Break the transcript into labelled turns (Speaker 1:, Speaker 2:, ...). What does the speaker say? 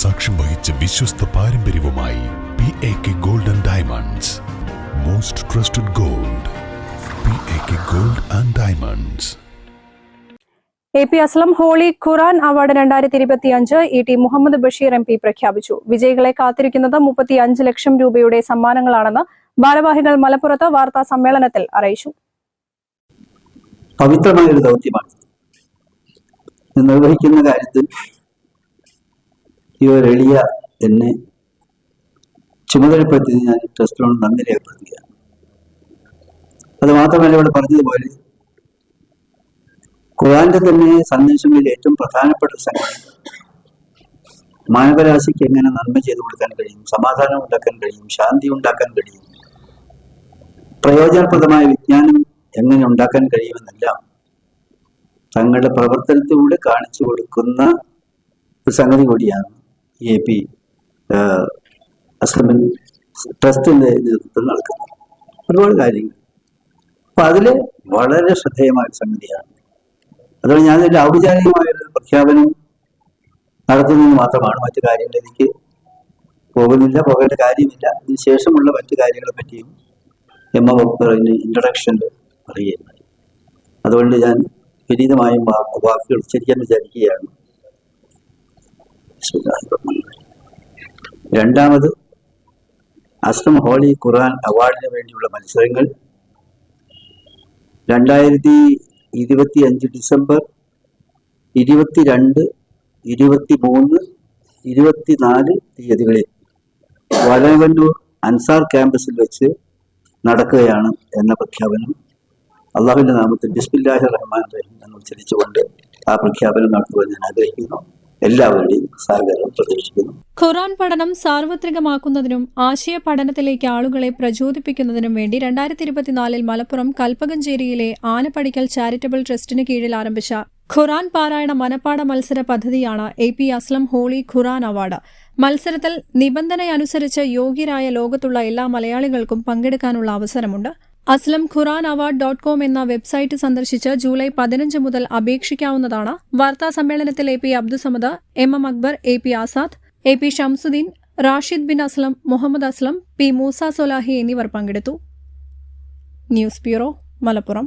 Speaker 1: സാക്ഷ്യം വഹിച്ച വിശ്വസ്ത പാരമ്പര്യവുമായി P A K gold and diamonds most trusted gold P A K gold and diamonds
Speaker 2: A P Aslam holy Quran award രണ്ടായിരത്തി ഇരുപത്തി അഞ്ച് E T Muhammad Basheer M P പ്രഖ്യാപിച്ചു. വിജയികളെ കാത്തിരിക്കുന്നത് മുപ്പത്തി അഞ്ച് ലക്ഷം രൂപയുടെ സമ്മാനങ്ങളാണെന്ന് ഭാരവാഹികൾ മലപ്പുറത്ത് വാർത്താ സമ്മേളനത്തിൽ അറിയിച്ചു.
Speaker 3: പവിത്രമായ ഒരു ദൗത്യമാണ്. നിർവഹിക്കുന്ന കാര്യത്തിൽ ഈ ഒരു എന്നെ ചുമതലപ്പെടുത്തി ഞാൻ ട്രസ്റ്റിനോട് നന്ദി രേഖപ്പെടുത്തുകയാണ് അത് മാത്രമല്ല ഇവിടെ പറഞ്ഞതുപോലെ ഖുറാന്റെ തന്നെ സന്ദേശങ്ങളിൽ ഏറ്റവും പ്രധാനപ്പെട്ട സംഗതി മാനവരാശിക്ക് എങ്ങനെ നന്മ ചെയ്തു കൊടുക്കാൻ കഴിയും സമാധാനം ഉണ്ടാക്കാൻ കഴിയും ശാന്തി ഉണ്ടാക്കാൻ കഴിയും പ്രയോജനപ്രദമായ വിജ്ഞാനം എങ്ങനെ ഉണ്ടാക്കാൻ കഴിയുമെന്നെല്ലാം തങ്ങളുടെ പ്രവർത്തനത്തിലൂടെ കാണിച്ചു കൊടുക്കുന്ന ഒരു സംഗതി കൂടിയാണ് എ പി അസ്ലമൻ ട്രസ്റ്റിന്റെ നേതൃത്വത്തിൽ നടക്കുന്നത് ഒരുപാട് കാര്യങ്ങൾ. അപ്പം അതിൽ വളരെ ശ്രദ്ധേയമായ സംഗതിയാണ്. അതുകൊണ്ട് ഞാൻ ഔപചാരികമായൊരു പ്രഖ്യാപനം നടത്തുന്നത് മാത്രമാണ് മറ്റു കാര്യങ്ങളിലേക്ക് പോകുന്നില്ല പോകേണ്ട കാര്യമില്ല. ഇതിന് ശേഷമുള്ള മറ്റു കാര്യങ്ങളെ പറ്റിയും എം എ വക്തറിന് ഇൻട്രഡക്ഷനിൽ പറയുകയുണ്ടായി. അതുകൊണ്ട് ഞാൻ വിനീതമായും വാക്കുകൾ ഉച്ചരിക്കാൻ വിചാരിക്കുകയാണ്. രണ്ടാമത് അസ്ലം ഹോളി ഖുറാൻ അവാർഡിന് വേണ്ടിയുള്ള മത്സരങ്ങൾ. രണ്ടായിരത്തി ഇരുപത്തി അഞ്ച് ഡിസംബർ ഇരുപത്തിരണ്ട് ഇരുപത്തി മൂന്ന് ഇരുപത്തിനാല് തീയതികളിൽ വലവന്നൂർ അൻസാർ ക്യാമ്പസിൽ വെച്ച് നടക്കുകയാണ് എന്ന പ്രഖ്യാപനം. അള്ളാഹുവിന്റെ നാമത്തിൽ ബിസ്മില്ലാഹി റഹ്മാൻ റഹീം എന്ന് ഉച്ചരിച്ചുകൊണ്ട് ആ പ്രഖ്യാപനം നടത്തുവാൻ ഞാൻ ആഗ്രഹിക്കുന്നു. എല്ലാവരുടെയും സഹകരണം പ്രതീക്ഷിക്കുന്നു.
Speaker 4: ഖുറാൻ പഠനം സാർവത്രികമാക്കുന്നതിനും ആശയ പഠനത്തിലേക്ക് ആളുകളെ പ്രചോദിപ്പിക്കുന്നതിനും വേണ്ടി രണ്ടായിരത്തി ഇരുപത്തിനാലിൽ മലപ്പുറം കൽപ്പകഞ്ചേരിയിലെ ആനപ്പടിക്കൽ ചാരിറ്റബിൾ ട്രസ്റ്റിന് കീഴിൽ ആരംഭിച്ച ഖുറാൻ പാരായണ മനപ്പാട മത്സര പദ്ധതിയാണ് A P Aslam holy Quran award. മത്സരത്തിൽ നിബന്ധനയനുസരിച്ച് യോഗ്യരായ ലോകത്തുള്ള എല്ലാ മലയാളികൾക്കും പങ്കെടുക്കാനുള്ള അവസരമുണ്ട്. Aslam Quran award dot com എന്ന വെബ്സൈറ്റ് സന്ദർശിച്ച് ജൂലൈ പതിനഞ്ച് മുതൽ അപേക്ഷിക്കാവുന്നതാണ് വാർത്താ സമ്മേളനത്തിൽ A P Abdussamad M M Akbar A P Azad A P Shamsuddeen Rashid bin Aslam Muhammad Aslam P Moosa Solahi എന്നിവർ പങ്കെടുത്തു. News bureau Malappuram.